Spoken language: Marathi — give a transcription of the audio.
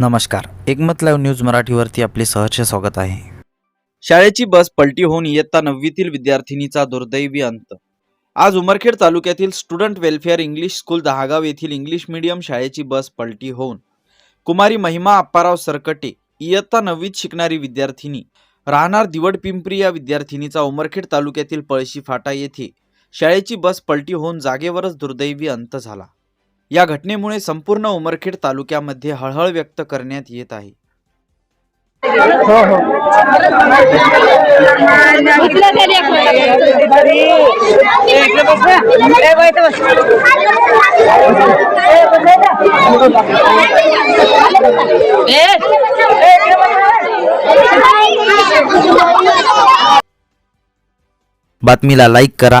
नमस्कार. एकमत लाईव्ह न्यूज मराठीवरती आपले सहर्ष स्वागत आहे. शाळेची बस पलटी होऊन इयत्ता नववीतील विद्यार्थिनीचा दुर्दैवी अंत. आज उमरखेड तालुक्यातील student welfare English school Dahagaon येथील इंग्लिश मीडियम शाळेची बस पलटी होऊन कुमारी महिमा आप्पाराव सरकटे इयत्ता नववीत शिकणारी विद्यार्थिनी राहणार दिवड पिंपरी या विद्यार्थिनीचा उमरखेड तालुक्यातील पळशी फाटा येथे शाळेची बस पलटी होऊन जागेवरच दुर्दैवी अंत झाला. या घटनेमुळे संपूर्ण उमरखेड तालुक्यामध्ये हळहळ व्यक्त करण्यात येत आहे. बातमीला लाईक करा.